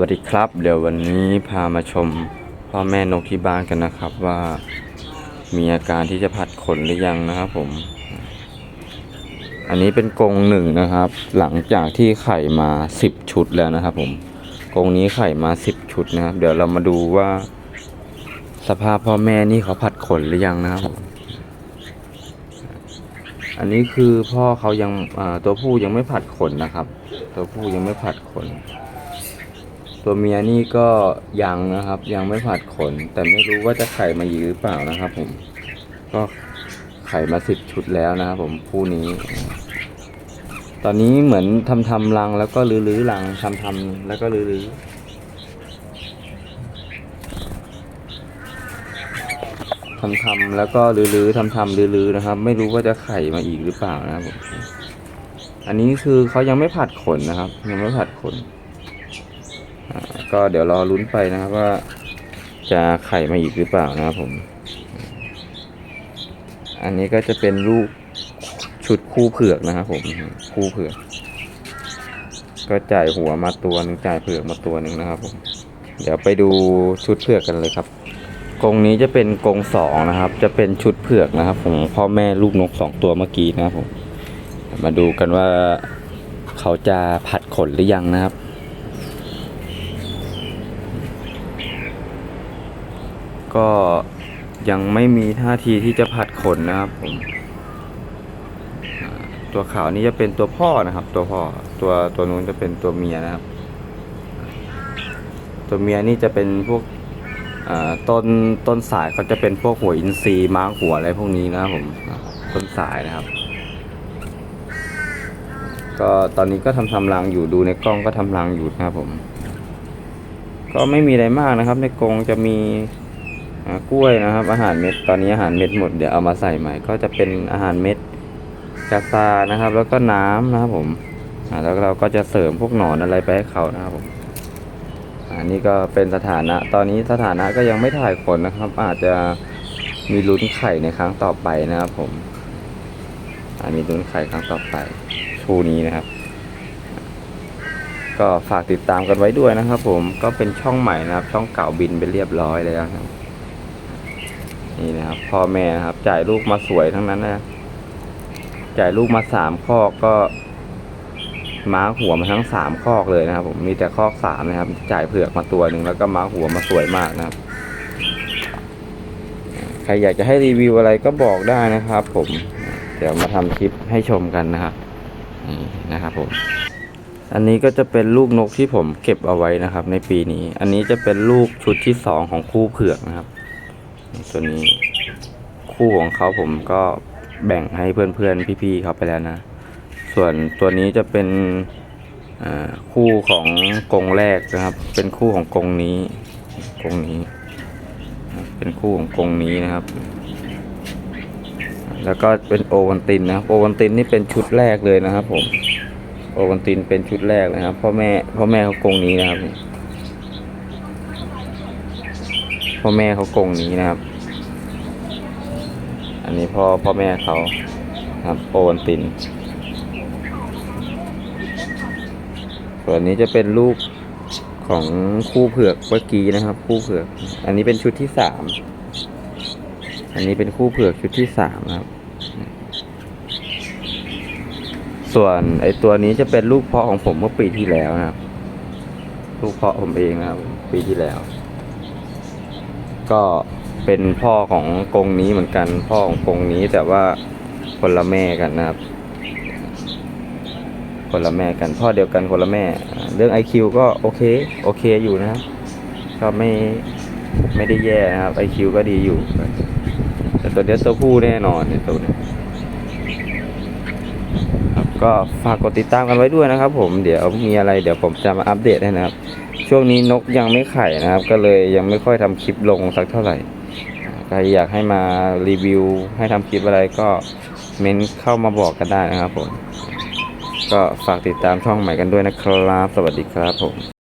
วัสดีครับ เดี๋ยววันนี้พามาชมพ่อแม่นกที่บ้านกันนะครับว่ามีอาการที่จะผัดขนหรือยังนะครับผม อันนี้เป็นกรงหนึ่งนะครับ หลังจากที่ไข่มาสิบชุดแล้วนะครับ ผมกรงนี้ไข่มาสิบชุดนะครับ เดี๋ยวเรามาดูว่า สภาพพ่อแม่นี่เขาผัดขนหรือยังนะครับผมอันนี้คือพ่อเขายังตัวผู้ยังไม่ผัดขนนะครับ ตัวผู้ยังไม่ผัดขน ตัวเมียนี่ก็ยังนะครับ ยังไม่ผัดขน แต่ไม่รู้ว่าจะไข่มาอีกหรือเปล่านะครับ ผม ก็ไข่มาสิบชุดแล้วนะครับผมคู่นี้ ตอนนี้เหมือนทำทำรังแล้วก็ลื้อๆรังทำทำแล้วก็ลื้อๆทำทำแล้วก็ลื้อๆทำทำลื้อๆนะครับ ไม่รู้ว่าจะไข่มาอีกหรือเปล่านะครับผมอันนี้คือเขายังไม่ผัดขนนะครับ ยังไม่ผัดขน ก็เดี๋ยวรอลุ้นไปนะครับว่าจะไข่มาอีกหรือเปล่านะครับผม อันนี้ก็จะเป็นลูกชุดคู่เผือกนะครับผมคู่เผือก ก็จ่ายหัวมาตัวหนึงจ่ายเผือกมาตัวหนึ่งนะครับผมเดี๋ยวไปดูชุดเผือกกันเลยครับกรงนี้จะเป็นกรงสองนะครับ จะเป็นชุดเผือกนะครับของพ่อแม่ลูกนกสองตัวเมื่อกี้นะครับผมมาดูกันว่าเขาจะผัดขนหรือยังนะครับ ก็ยังไม่มีท่าทีที่จะผัดขนนะครับผมตัวขาวนี้จะเป็นตัวพ่อนะครับ ตัวพ่อตัวตัวนู้นจะเป็นตัวเมียนะครับ ตัวเมียนี่จะเป็นพวกต้นต้นสายเขาจะเป็นพวกหัวอินทรีย์ม้างหัวอะไรพวกนี้นะครับผมต้นสายนะครับ ก็ตอนนี้ก็ทำทำรังอยู่ดูในกล้องก็ทำรังอยู่นะครับผม ก็ไม่มีอะไรมากนะครับ ในกรงจะมี กล้วยนะครับ อาหารเม็ดตอนนี้อาหารเม็ดหมดเดี๋ยวเอามาใส่ใหม่ ก็จะเป็นอาหารเม็ดกาซานะครับ แล้วก็น้ำนะครับผมแล้วเราก็จะเสริมพวกหนอนอะไรไปให้เขานะครับผมอันนี้ก็เป็นสถานะ ตอนนี้สถานะก็ยังไม่ถ่ายขนนะครับ อาจจะมีลุ้นไข่ในครั้งต่อไปนะครับผมอ่ามีลุ้นไข่ครั้งต่อไปชูนี้นะครับ ก็ฝากติดตามกันไว้ด้วยนะครับ ผมก็เป็นช่องใหม่นะครับ ช่องเก่าบินไปเรียบร้อยแล้วครับ นี่นะครับพ่อแม่ครับ จ่ายลูกมาสวยทั้งนั้นนะจ่ายลูกมาสามคอกก็ม้าหัวมาทั้งสามคอกเลยนะครับ ผมมีแต่คอกสามนะครับ จ่ายเผือกมาตัวหนึ่งแล้วก็ม้าหัวมาสวยมากนะครับ ใครอยากจะให้รีวิวอะไรก็บอกได้นะครับ ผม เดี๋ยวมาทำคลิปให้ชมกันนะครับนี่นะครับผม อันนี้ก็จะเป็นลูกนกที่ผมเก็บเอาไว้นะครับ ในปีนี้ อันนี้จะเป็นลูกชุดที่สองของคู่เผือกนะครับ ตัวนี้คู่ของเขาผมก็แบ่งให้เพื่อนๆพี่ๆเขาไปแล้วนะ ส่วนตัวนี้จะเป็นคู่ของกรงแรกนะครับ เป็นคู่ของกรงนี้กรงนี้ เป็นคู่ของกรงนี้นะครับ แล้วก็เป็นโอวันตินนะโอวันตินนี่เป็นชุดแรกเลยนะครับ ผม โอวันตินเป็นชุดแรกนะครับพ่อแม่พ่อแม่เขากรงนี้นะครับ พ่อแม่เขากงนี้นะครับ อันนี้พ่อพ่อแม่เขาครับโอวันติน ส่วนนี้จะเป็นลูกของคู่เผือกเมื่อกี้นะครับ คู่เผือก อันนี้เป็นชุดที่สาม อันนี้เป็นคู่เผือกชุดที่สามครับ ส่วนไอตัวนี้จะเป็นลูกเพาะของผมเมื่อปีที่แล้วนะครับ ลูกเพาะผมเองนะครับ ปีที่แล้ว ก็เป็นพ่อของกรงนี้เหมือนกัน พ่อของกรงนี้แต่ว่าคนละแม่กันนะครับ คนละแม่กันพ่อเดียวกันคนละแม่ เรื่อง IQ ก็โอเคโอเคอยู่นะครับก็ไม่ไม่ได้แย่นะครับ IQ ก็ดีอยู่ แต่ตัวเดียวตัวผู้แน่นอนเนี่ยตัวเนี้ยครับ ก็ฝากกดติดตามกันไว้ด้วยนะครับ ผมเดี๋ยวมีอะไรเดี๋ยวผมจะมาอัปเดตให้นะครับ ช่วงนี้นกยังไม่ไข่นะครับ ก็เลยยังไม่ค่อยทำคลิปลงสักเท่าไหร่ใครอยากให้มารีวิว ให้ทำคลิปอะไรก็เม้นเข้ามาบอกกันได้นะครับผม ก็ฝากติดตามช่องใหม่กันด้วยนะครับ สวัสดีครับผม